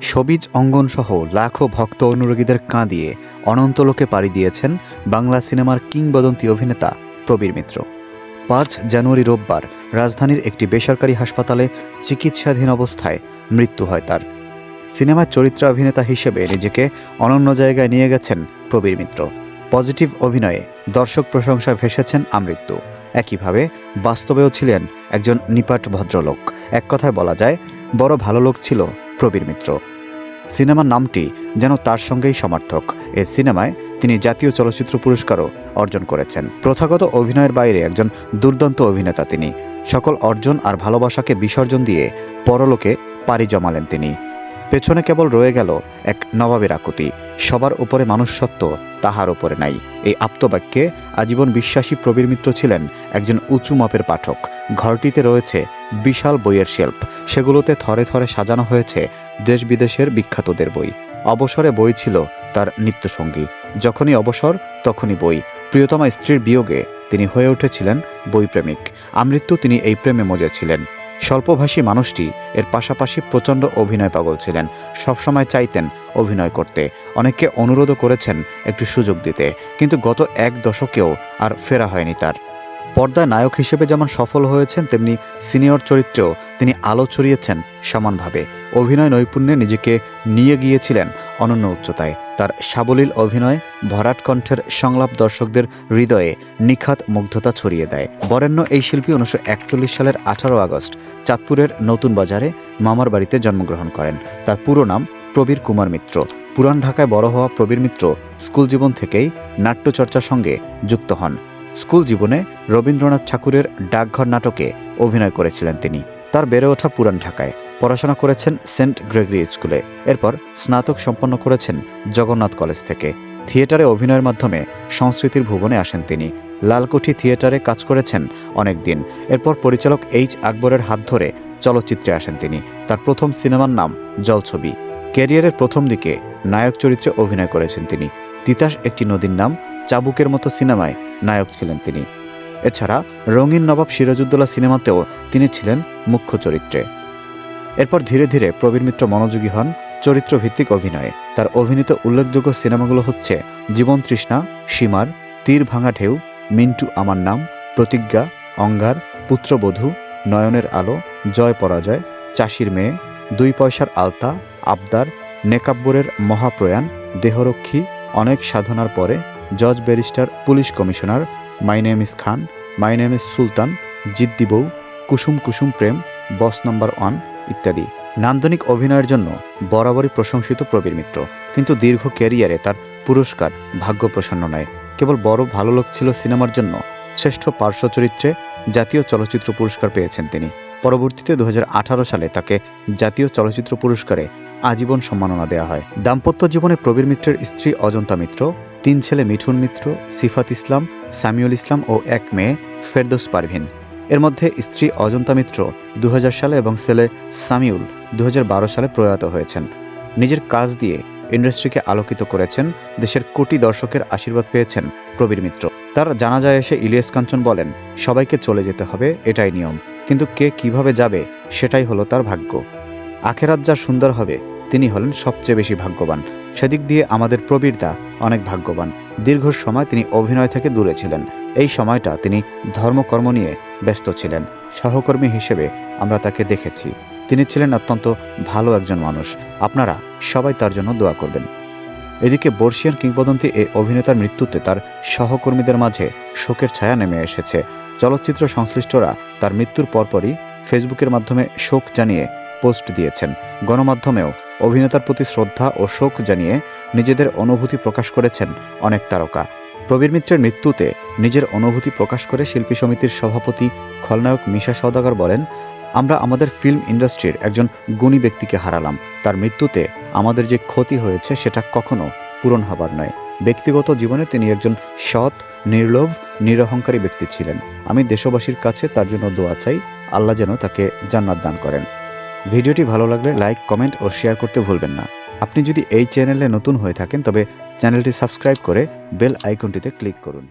সবিজ অঙ্গন সহ লাখো ভক্ত অনুরাগীদের কাঁদিয়ে অনন্তলোকে পাড়ি দিয়েছেন বাংলা সিনেমার কিংবদন্তি অভিনেতা প্রবীর মিত্র। পাঁচ জানুয়ারি রোববার রাজধানীর একটি বেসরকারি হাসপাতালে চিকিৎসাধীন অবস্থায় মৃত্যু হয় তার। সিনেমার চরিত্র অভিনেতা হিসেবে নিজেকে অনন্য জায়গায় নিয়ে গেছেন প্রবীর মিত্র। পজিটিভ অভিনয়ে দর্শক প্রশংসায় ভেসেছেন আমৃত্যু। একইভাবে বাস্তবেও ছিলেন একজন নিপাট ভদ্রলোক। এক কথায় বলা যায়, বড় ভালো লোক ছিল প্রবীর মিত্র। সিনেমার নামটি যেন তার সঙ্গেই সমর্থক। এ সিনেমায় তিনি জাতীয় চলচ্চিত্র পুরস্কারও অর্জন করেছেন। প্রথাগত অভিনয়ের বাইরে একজন দুর্দান্ত অভিনেতা তিনি। সকল অর্জন আর ভালোবাসাকে বিসর্জন দিয়ে পরলোকে পাড়ি জমালেন তিনি। পেছনে কেবল রয়ে গেল এক নবাবের আকুতি। সবার উপরে মানুষ তাহার উপরে নাই। এই আপ্তবাক্যে আজীবন বিশ্বাসী প্রবীর মিত্র ছিলেন একজন উঁচু মাপের পাঠক। ঘরটিতে রয়েছে বিশাল বইয়ের শেল্ফ সেগুলোতে থরে থরে সাজানো হয়েছে দেশ বিদেশের বিখ্যাতদের বই। অবসরে বই ছিল তার নিত্যসঙ্গী। যখনই অবসর, তখনই বই। প্রিয়তমা স্ত্রীর বিয়োগে তিনি হয়ে উঠেছিলেন বইপ্রেমিক। আমৃত্যু তিনি এই প্রেমে মজেছিলেন। স্বল্পভাষী মানুষটি এর পাশাপাশি প্রচণ্ড অভিনয় পাগল ছিলেন। সবসময় চাইতেন অভিনয় করতে। অনেককে অনুরোধও করেছেন একটু সুযোগ দিতে। কিন্তু গত এক দশকেও আর ফেরা হয়নি তার। পর্দায় নায়ক হিসেবে যেমন সফল হয়েছেন, তেমনি সিনিয়র চরিত্রেও তিনি আলো ছড়িয়েছেন সমানভাবে। অভিনয় নৈপুণ্যে নিজেকে নিয়ে গিয়েছিলেন অনন্য উচ্চতায়। তার সাবলীল অভিনয় ভরাট কণ্ঠের সংলাপ দর্শকদের হৃদয়ে নিখাত মুগ্ধতা ছড়িয়ে দেয়। বরেণ্য এই শিল্পী উনিশশো একচল্লিশ সালের আঠারো আগস্ট চাঁদপুরের নতুন বাজারে মামার বাড়িতে জন্মগ্রহণ করেন। তার পুরো নাম প্রবীর কুমার মিত্র। পুরান ঢাকায় বড় হওয়া প্রবীর মিত্র স্কুল জীবন থেকেই নাট্যচর্চার সঙ্গে যুক্ত হন। স্কুল জীবনে রবীন্দ্রনাথ ঠাকুরের ডাকঘর নাটকে অভিনয় করেছিলেন তিনি। তার বেড়ে ওঠা পুরান ঢাকায় পড়াশোনা করেছেন সেন্ট গ্রেগরি স্কুলে। এরপর স্নাতক সম্পন্ন করেছেন জগন্নাথ কলেজ থেকে। থিয়েটারে অভিনয়ের মাধ্যমে সংস্কৃতির ভুবনে আসেন তিনি। লালকুঠি থিয়েটারে কাজ করেছেন অনেক দিন এরপর পরিচালক এইচ আকবরের হাত ধরে চলচ্চিত্রে আসেন তিনি। তার প্রথম সিনেমার নাম জলছবি। ক্যারিয়ারের প্রথম দিকে নায়ক চরিত্রে অভিনয় করেছেন তিনি। তিতাস একটি নদীর নাম চাবুকের মতো সিনেমায় নায়ক ছিলেন তিনি। এছাড়া রঙিন নবাব সিরাজউদ্দৌলা সিনেমাতেও তিনি ছিলেন মুখ্য চরিত্রে। এরপর ধীরে ধীরে প্রবীর মিত্র মনোযোগী হন চরিত্রভিত্তিক অভিনয়ে। তার অভিনীত উল্লেখযোগ্য সিনেমাগুলো হচ্ছে জীবন তৃষ্ণা, সীমার, তীর ভাঙা ঢেউ, মিন্টু আমার নাম, প্রতিজ্ঞা, অঙ্গার পুত্রবধূ নয়নের আলো, জয় পরাজয়, চাষির মেয়ে, দুই পয়সার আলতা, আবদার, নেকাব্বরের মহাপ্রয়াণ, দেহরক্ষী অনেক সাধনার পরে জজ barrister, police commissioner, my name is Khan, my name is Sultan, Jiddi Bou, Kusum Kusum Prem, boss number one ইত্যাদি। নান্দনিক অভিনয়ের জন্য বরাবরই প্রশংসিত প্রবীর মিত্র, কিন্তু দীর্ঘ ক্যারিয়ারে তার পুরস্কার ভাগ্য প্রসন্ন নয়। কেবল বড় ভালো লোক ছিল সিনেমার জন্য শ্রেষ্ঠ পার্শ্ব চরিত্রে জাতীয় চলচ্চিত্র পুরস্কার পেয়েছেন তিনি। পরবর্তীতে দু হাজার আঠারো সালে তাকে জাতীয় চলচ্চিত্র পুরস্কারে আজীবন সম্মাননা দেওয়া হয়। দাম্পত্য জীবনে প্রবীর মিত্রের স্ত্রী অজন্তা মিত্র, তিন ছেলে মিঠুন মিত্র, সিফাত ইসলাম, সামিউল ইসলাম ও এক মেয়ে ফেরদৌস পারভিন। এর মধ্যে স্ত্রী অজন্তা মিত্র দু হাজার সালে এবং ছেলে সামিউল দু হাজার বারো সালে প্রয়াত হয়েছেন। নিজের কাজ দিয়ে ইন্ডাস্ট্রিকে আলোকিত করেছেন, দেশের কোটি দর্শকের আশীর্বাদ পেয়েছেন প্রবীর মিত্র। তার জানাজায় এসে ইলিয়াস কাঞ্চন বলেন, সবাইকে চলে যেতে হবে, এটাই নিয়ম। কিন্তু কে কীভাবে যাবে, সেটাই হলো তার ভাগ্য। আখেরাত যা সুন্দর হবে, তিনি হলেন সবচেয়ে বেশি ভাগ্যবান। সেদিক দিয়ে আমাদের প্রবীরদা অনেক ভাগ্যবান। দীর্ঘ সময় তিনি অভিনয় থেকে দূরে ছিলেন। এই সময়টা তিনি ধর্মকর্ম নিয়ে ব্যস্ত ছিলেন। সহকর্মী হিসেবে আমরা তাকে দেখেছি। তিনি ছিলেন অত্যন্ত ভালো একজন মানুষ। আপনারা সবাই তার জন্য দোয়া করবেন। এদিকে বর্ষিয়ান কিংবদন্তি এই অভিনেতার মৃত্যুতে তার সহকর্মীদের মাঝে শোকের ছায়া নেমে এসেছে। চলচ্চিত্র সংশ্লিষ্টরা তার মৃত্যুর পরপরই ফেসবুকের মাধ্যমে শোক জানিয়ে পোস্ট দিয়েছেন। গণমাধ্যমেও অভিনেতার প্রতি শ্রদ্ধা ও শোক জানিয়ে নিজেদের অনুভূতি প্রকাশ করেছেন অনেক তারকা। প্রবীর মিত্রের মৃত্যুতে নিজের অনুভূতি প্রকাশ করে শিল্পী সমিতির সভাপতি খলনায়ক মিশা সওদাগর বলেন, আমরা আমাদের ফিল্ম ইন্ডাস্ট্রির একজন গুণী ব্যক্তিকে হারালাম। তার মৃত্যুতে আমাদের যে ক্ষতি হয়েছে সেটা কখনো পূরণ হবার নয়। ব্যক্তিগত জীবনে তিনি একজন সৎ, নির্লোভ, নিরহংকারী ব্যক্তি ছিলেন। আমি দেশবাসীর কাছে তার জন্য দোয়া চাই, আল্লাহ যেন তাকে জান্নাত দান করেন। ভিডিওটি ভালো লাগলে লাইক, কমেন্ট ও শেয়ার করতে ভুলবেন না। আপনি যদি এই চ্যানেলে নতুন হয়ে থাকেন, তবে চ্যানেলটি সাবস্ক্রাইব করে বেল আইকনটিতে ক্লিক করুন।